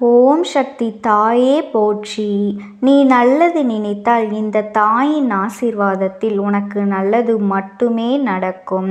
ஓம் சக்தி தாயே போற்றி. நீ நல்லது நினைத்தால் இந்த தாயின் ஆசீர்வாதத்தில் உனக்கு நல்லது மட்டுமே நடக்கும்.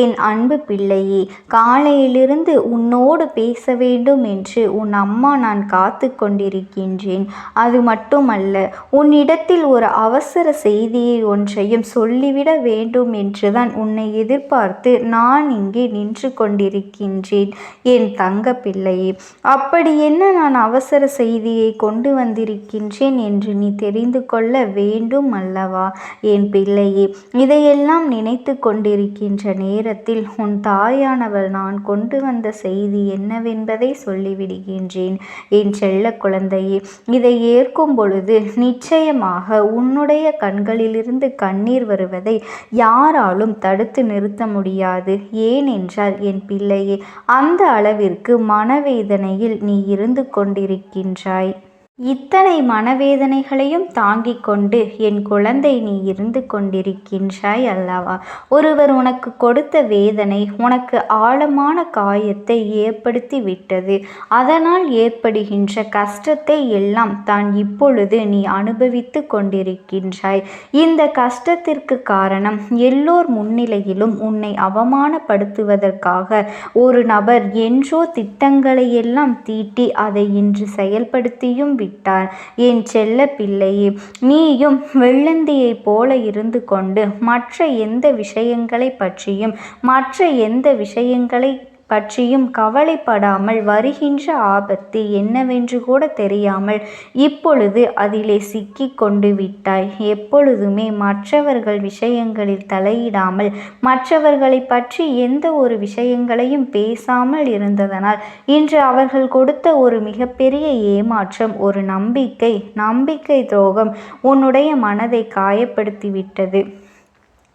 என் அன்பு பிள்ளையே காலையிலிருந்து உன்னோடு பேச வேண்டும் என்று உன் அம்மா நான் காத்து கொண்டிருக்கின்றேன். அது மட்டுமல்ல உன்னிடத்தில் ஒரு அவசர செய்தியை ஒன்றையும் சொல்லிவிட வேண்டும் என்றுதான் உன்னை எதிர்பார்த்து நான் இங்கே நின்று கொண்டிருக்கின்றேன். என் தங்க பிள்ளையே அப்படி என்ன நான் நான் அவசர செய்தியை கொண்டு வந்திருக்கின்றேன் என்று நீ தெரிந்து கொள்ள வேண்டும் அல்லவா? என் பிள்ளையே இதையெல்லாம் நினைத்து கொண்டிருக்கின்ற நேரத்தில் உன் தாயானவள் நான் கொண்டு வந்த செய்தி என்னவென்பதை சொல்லிவிடுகின்றேன். என் செல்ல குழந்தையே இதை ஏற்கும் பொழுது நிச்சயமாக உன்னுடைய கண்களிலிருந்து கண்ணீர் வருவதை யாராலும் தடுத்து நிறுத்த முடியாது. ஏனென்றால் என் பிள்ளையே அந்த அளவிற்கு மனவேதனையில் நீ இருந்து கொண்டிருக்கின்றாய். இத்தனை மனவேதனைகளையும் தாங்கிக் கொண்டு என் குழந்தை நீ இருந்து கொண்டிருக்கின்றாய் அல்லவா? ஒருவர் உனக்கு கொடுத்த வேதனை உனக்கு ஆழமான காயத்தை ஏற்படுத்தி விட்டது. அதனால் ஏற்படுகின்ற கஷ்டத்தை எல்லாம் தான் இப்பொழுது நீ அனுபவித்து கொண்டிருக்கின்றாய். இந்த கஷ்டத்திற்கு காரணம் எல்லோர் முன்னிலையிலும் உன்னை அவமானப்படுத்துவதற்காக ஒரு நபர் என்றோ திட்டங்களை எல்லாம் தீட்டி அதை இன்று செயல்படுத்தியும் விட்டார். என் செல்ல பிள்ளையே நீயும் வெள்ளந்தியைப் போல இருந்து கொண்டு மற்ற எந்த விஷயங்களை பற்றியும் மற்ற எந்த விஷயங்களை பற்றியும் கவலைப்படாமல் வருகின்ற ஆபத்து என்னவென்று கூட தெரியாமல் இப்பொழுது அதிலே சிக்கி கொண்டு விட்டாய். எப்பொழுதுமே மற்றவர்கள் விஷயங்களில் தலையிடாமல் மற்றவர்களை பற்றி எந்த ஒரு விஷயங்களையும் பேசாமல் இருந்ததனால் இன்று அவர்கள் கொடுத்த ஒரு மிகப்பெரிய ஏமாற்றம் ஒரு நம்பிக்கை நம்பிக்கை துரோகம் உன்னுடைய மனதை காயப்படுத்திவிட்டது.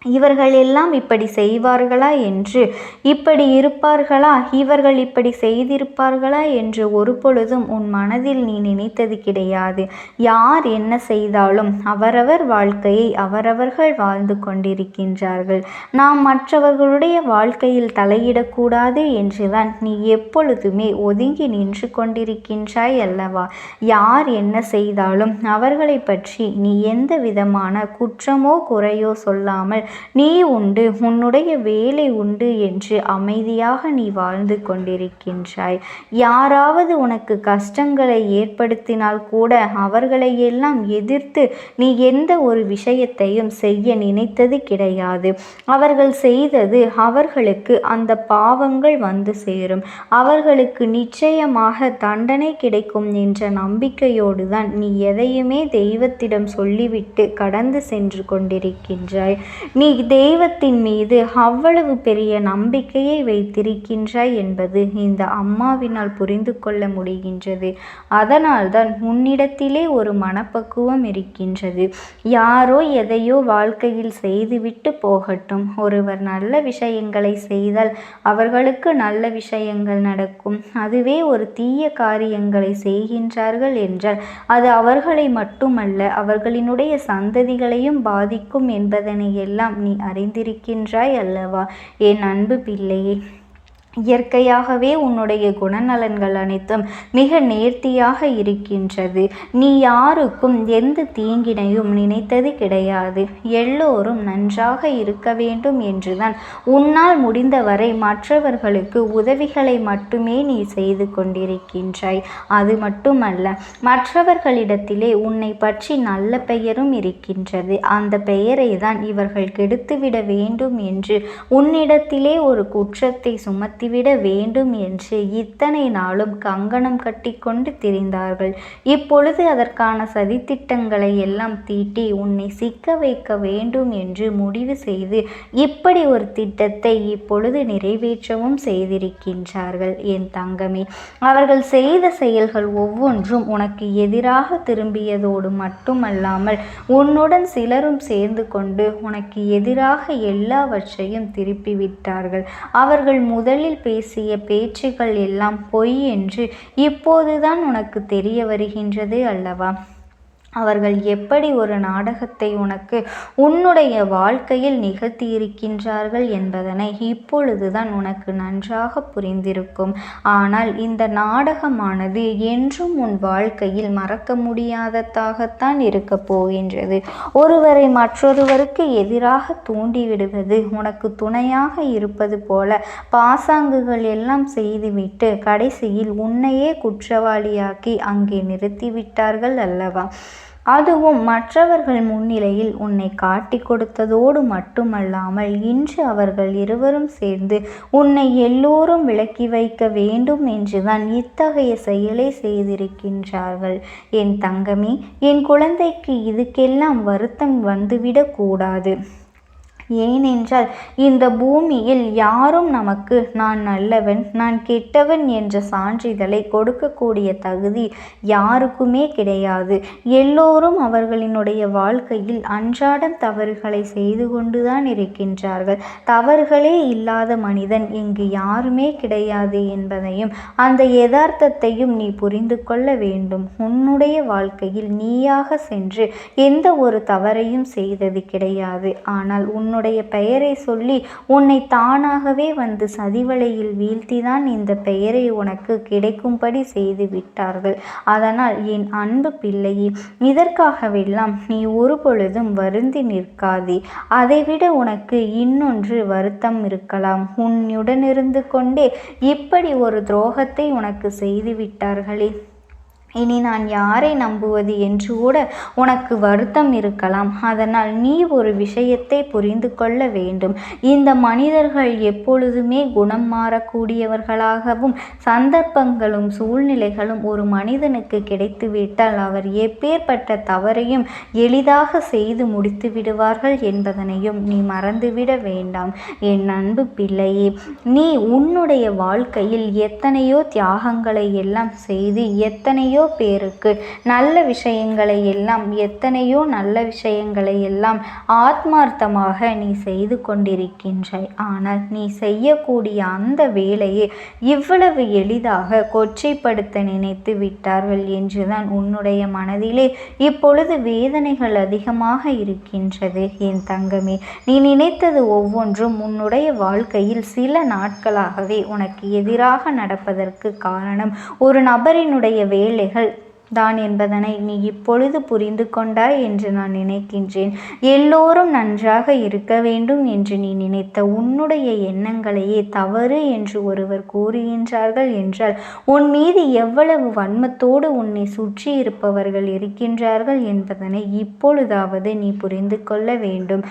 இவர்கள் எல்லாம் இப்படி செய்வார்களா என்று இப்படி இருப்பார்களா? இவர்கள் இப்படி செய்திருப்பார்களா என்று ஒரு பொழுதும் உன் மனதில் நீ நினைத்தது கிடையாது. யார் என்ன செய்தாலும் அவரவர் வாழ்க்கையை அவரவர்கள் வாழ்ந்து கொண்டிருக்கின்றார்கள். நாம் மற்றவர்களுடைய வாழ்க்கையில் தலையிடக்கூடாது என்றுதான் நீ எப்பொழுதுமே ஒதுங்கி நின்று கொண்டிருக்கின்றாய் அல்லவா? யார் என்ன செய்தாலும் அவர்களை பற்றி நீ எந்த விதமான குற்றமோ குறையோ சொல்லாமல் நீ உண்டு உன்னுடைய வேலை உண்டு என்று அமைதியாக நீ வாழ்ந்து கொண்டிருக்கின்றாய். யாராவது உனக்கு கஷ்டங்களை ஏற்படுத்தினால் கூட அவர்களை எல்லாம் எதிர்த்து நீ எந்த ஒரு விஷயத்தையும் செய்ய நினைத்தது கிடையாது. அவர்கள் செய்தது அவர்களுக்கு அந்த பாவங்கள் வந்து சேரும். அவர்களுக்கு நிச்சயமாக தண்டனை கிடைக்கும் என்ற நம்பிக்கையோடு தான் நீ எதையுமே தெய்வத்திடம் சொல்லிவிட்டு கடந்து சென்று கொண்டிருக்கின்றாய். நீ தெய்வத்தின் மீது அவ்வளவு பெரிய நம்பிக்கையை வைத்திருக்கின்றாய் என்பது இந்த அம்மாவினால் புரிந்து கொள்ள முடிகின்றது. அதனால்தான் உன்னிடத்திலே ஒரு மனப்பக்குவம் இருக்கின்றது. யாரோ எதையோ வாழ்க்கையில் செய்துவிட்டு போகட்டும். ஒருவர் நல்ல விஷயங்களை செய்தால் அவர்களுக்கு நல்ல விஷயங்கள் நடக்கும். அதுவே ஒரு தீய காரியங்களை செய்கின்றார்கள் என்றால் அது அவர்களை மட்டுமல்ல அவர்களினுடைய சந்ததிகளையும் பாதிக்கும் என்பதனை எல்லாம் நீ அறிந்திருக்கின்றாய் அல்லவா? என் அன்பு பிள்ளையே இயற்கையாகவே உன்னுடைய குணநலன்கள் அனைத்தும் மிக நேர்த்தியாக இருக்கின்றது. நீ யாருக்கும் எந்த தீங்கினையும் நினைத்தது கிடையாது. எல்லோரும் நன்றாக இருக்க வேண்டும் என்றுதான். உன்னால் முடிந்தவரை மற்றவர்களுக்கு உதவிகளை மட்டுமே நீ செய்து கொண்டிருக்கின்றாய். அது மட்டுமல்ல மற்றவர்களிடத்திலே உன்னை பற்றி நல்ல பெயரும் இருக்கின்றது. அந்த பெயரை தான் இவர்கள் கெடுத்துவிட வேண்டும் என்று உன்னிடத்திலே ஒரு குற்றத்தை சுமத்தி நடத்திவிட வேண்டும் என்று இத்தனை நாளும் கங்கணம் கட்டிக்கொண்டு திரிந்தார்கள். இப்பொழுது அதற்கான சதித்திட்டங்களை எல்லாம் தீட்டி உன்னை சிக்க வைக்க வேண்டும் என்று முடிவு செய்து இப்படி ஒரு திட்டத்தை இப்பொழுது நிறைவேற்றவும் செய்திருக்கின்றார்கள் என் தங்கமே. அவர்கள் செய்த செயல்கள் ஒவ்வொன்றும் உனக்கு எதிராக திரும்பியதோடு மட்டுமல்லாமல் உன்னுடன் சிலரும் சேர்ந்து கொண்டு உனக்கு எதிராக எல்லாவற்றையும் திருப்பிவிட்டார்கள் அவர்கள் முதலில் முதலில் பேசிய பேச்சுகள் எல்லாம் பொய் என்று இப்போதுதான் உனக்கு தெரிய வருகின்றது அல்லவா? அவர்கள் எப்படி ஒரு நாடகத்தை உனக்கு உன்னுடைய வாழ்க்கையில் நிகழ்த்தியிருக்கின்றார்கள் என்பதனை இப்பொழுதுதான் உனக்கு நன்றாக புரிந்திருக்கும். ஆனால் இந்த நாடகமானது என்றும் உன் வாழ்க்கையில் மறக்க முடியாததாகத்தான் இருக்கப் போகின்றது. ஒருவரை மற்றொருவருக்கு எதிராக தூண்டிவிடுவது உனக்கு துணையாக இருப்பது போல பாசாங்குகள் எல்லாம் செய்துவிட்டு கடைசியில் உன்னையே குற்றவாளியாக்கி அங்கே நிறுத்திவிட்டார்கள் அல்லவா? அதுவும் மற்றவர்கள் முன்னிலையில் உன்னை காட்டி கொடுத்ததோடு மட்டுமல்லாமல் இன்று அவர்கள் இருவரும் சேர்ந்து உன்னை எல்லோரும் விலக்கி வைக்க வேண்டும் என்றுதான் இத்தகைய செயலை செய்திருக்கின்றார்கள். என் தங்கமே என் குழந்தைக்கு இதுக்கெல்லாம் வருத்தம் வந்துவிடக்கூடாது ஏனென்றால் இந்த பூமியில் யாரும் நமக்கு நான் நல்லவன் நான் கெட்டவன் என்ற சான்றிதழை கொடுக்கக்கூடிய தகுதி யாருக்குமே கிடையாது. எல்லோரும் அவர்களினுடைய வாழ்க்கையில் அன்றாடம் தவறுகளை செய்து கொண்டுதான் இருக்கின்றார்கள். தவறுகளே இல்லாத மனிதன் இங்கு யாருமே கிடையாது என்பதையும் அந்த யதார்த்தத்தையும் நீ புரிந்து கொள்ள வேண்டும். உன்னுடைய வாழ்க்கையில் நீயாக சென்று எந்த ஒரு தவறையும் செய்தது கிடையாது. ஆனால் உன்னுடைய உன்னுடைய பெயரை சொல்லி உன்னை தானாகவே வந்து சதிவலையில் வீழ்த்திதான் இந்த பெயரை உனக்கு கிடைக்கும்படி செய்து விட்டார்கள். அதனால் என் அன்பு பிள்ளையே இதற்காகவெல்லாம் நீ ஒரு பொழுதும் வருந்தி நிற்காதே. அதைவிட உனக்கு இன்னொன்று வருத்தம் இருக்கலாம். உன்னுடனிருந்து கொண்டே இப்படி ஒரு துரோகத்தை உனக்கு செய்து விட்டார்களே. இனி நான் யாரை நம்புவது என்று கூட உனக்கு வருத்தம் இருக்கலாம். அதனால் நீ ஒரு விஷயத்தை புரிந்து கொள்ள வேண்டும். இந்த மனிதர்கள் எப்பொழுதுமே குணம் மாறக்கூடியவர்களாகவும் சந்தர்ப்பங்களும் சூழ்நிலைகளும் ஒரு மனிதனுக்கு கிடைத்துவிட்டால் அவர் எப்பேற்பட்ட தவறையும் எளிதாக செய்து முடித்து விடுவார்கள் என்பதனையும் நீ மறந்துவிட வேண்டாம். என் அன்பு பிள்ளையே நீ உன்னுடைய வாழ்க்கையில் எத்தனையோ தியாகங்களை எல்லாம் செய்து எத்தனையோ பேருக்கு. நல்ல விஷயங்களை எல்லாம் எத்தனையோ நல்ல விஷயங்களை எல்லாம் ஆத்மார்த்தமாக நீ செய்து கொண்டிருக்கின்றாய். ஆனால் நீ செய்யக்கூடிய அந்த வேலையை இவ்வளவு எளிதாக கொச்சைப்படுத்த நினைத்து விட்டார்கள் என்றுதான் உன்னுடைய மனதிலே இப்பொழுது வேதனைகள் அதிகமாக இருக்கின்றது. என் தங்கமே நீ நினைத்தது ஒவ்வொன்றும் உன்னுடைய வாழ்க்கையில் சில நாட்களாகவே உனக்கு எதிராக நடப்பதற்கு காரணம் ஒரு நபரினுடைய வேலை வேலைகள் தான் என்பதனை நீ இப்பொழுது புரிந்து கொண்டாய் என்று நான் நினைக்கின்றேன். எல்லோரும் நன்றாக இருக்க வேண்டும் என்று நீ நினைத்த உன்னுடைய எண்ணங்களையே தவறு என்று ஒருவர் கூறுகின்றார்கள் என்றால் உன் மீது எவ்வளவு வன்மத்தோடு உன்னை சுற்றி இருப்பவர்கள் இருக்கின்றார்கள் என்பதனை இப்பொழுதாவது நீ புரிந்து கொள்ள வேண்டும்.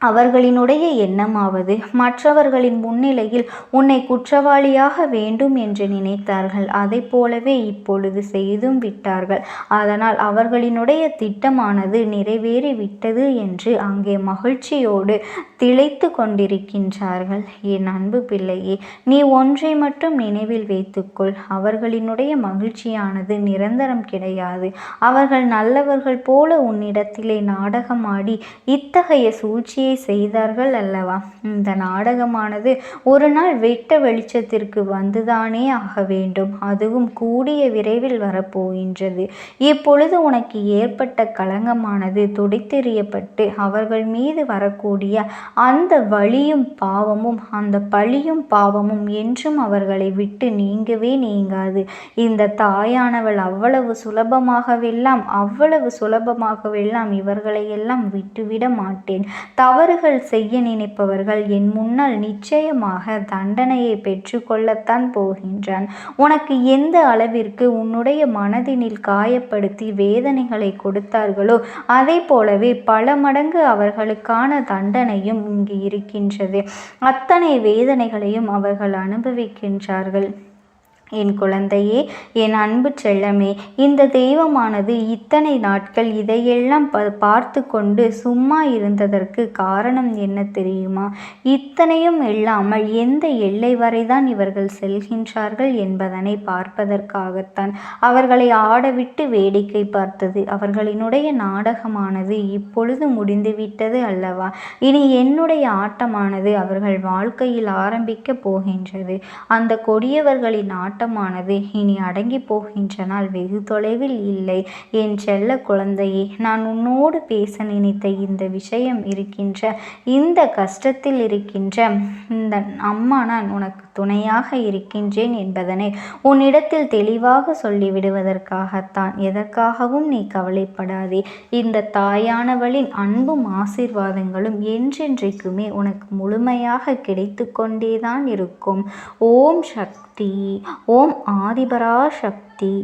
அவர்களினுடைய எண்ணமாவது மற்றவர்களின் முன்னிலையில் உன்னை குற்றவாளியாக வேண்டும் என்று நினைத்தார்கள். அதை போலவே இப்பொழுது செய்தும் விட்டார்கள். அதனால் அவர்களினுடைய திட்டமானது நிறைவேறி விட்டது என்று அங்கே மகிழ்ச்சியோடு திளைத்து கொண்டிருக்கின்றார்கள். என் அன்பு பிள்ளையே நீ ஒன்றை மட்டும் நினைவில் வைத்துக்கொள். அவர்களினுடைய மகிழ்ச்சியானது நிரந்தரம் கிடையாது. அவர்கள் நல்லவர்கள் போல உன்னிடத்திலே நாடகமாடி இத்தகைய சூழ்ச்சியை செய்தார்கள் அல்லவா? இந்த நாடகமானது ஒரு நாள் வெட்ட வெளிச்சத்திற்கு வந்துதானே ஆக வேண்டும். அதுவும் கூடிய விரைவில் வரப்போகின்றது. இப்பொழுது உனக்கு ஏற்பட்ட களங்கமானது துடைத்தெறியப்பட்டு அவர்கள் மீது வரக்கூடிய அந்த வழியும் பாவமும் அந்த பழியும் பாவமும் என்றும் அவர்களை விட்டு நீங்கவே நீங்காது. இந்த தாயானவள் அவ்வளவு சுலபமாகவெல்லாம் அவ்வளவு சுலபமாகவெல்லாம் இவர்களை எல்லாம் விட்டுவிட மாட்டேன். தவறுகள் செய்ய நினைப்பவர்கள் என் முன்னால் நிச்சயமாக தண்டனையை பெற்றுக்கொள்ளத்தான் போகின்றான். உனக்கு எந்த அளவிற்கு உன்னுடைய மனதினில் காயப்படுத்தி வேதனைகளை கொடுத்தார்களோ அதே போலவே பல மடங்கு அவர்களுக்கான தண்டனையும் இங்கு இருக்கின்றது. அத்தனை வேதனைகளையும் அவர்கள் அனுபவிக்கின்றார்கள். என் குழந்தையே என் அன்பு செல்லமே இந்த தெய்வமானது இத்தனை நாட்கள் இதையெல்லாம் ப பார்த்து கொண்டு சும்மா இருந்ததற்கு காரணம் என்ன தெரியுமா? இத்தனையும் இல்லாமல் எந்த எல்லை வரைதான் இவர்கள் செல்கின்றார்கள் என்பதனை பார்ப்பதற்காகத்தான் அவர்களை ஆடவிட்டு வேடிக்கை பார்த்தது. அவர்களினுடைய நாடகமானது இப்பொழுது முடிந்துவிட்டது அல்லவா? இனி என்னுடைய ஆட்டமானது அவர்கள் வாழ்க்கையில் ஆரம்பிக்க போகின்றது. அந்த கொடியவர்களின் ஆட்டம் ஆட்டமானது. இனி அடங்கி போகின்ற நாள் வெகு தொலைவில் இல்லை. என் செல்ல குழந்தையே நான் உன்னோடு பேச நினைத்த இந்த விஷயம் இருக்கின்ற இந்த கஷ்டத்தில் இருக்கின்ற இந்த அம்மா நான் உனக்கு துணையாக இருக்கின்றேன் என்பதனை உன்னிடத்தில் தெளிவாக சொல்லிவிடுவதற்காகத்தான். எதற்காகவும் நீ கவலைப்படாதே. இந்த தாயானவளின் அன்பும் ஆசீர்வாதங்களும் என்றென்றைக்குமே உனக்கு முழுமையாக கிடைத்து கொண்டேதான் இருக்கும். ஓம் சக்தி ஓம் ஆதிபரா சக்தி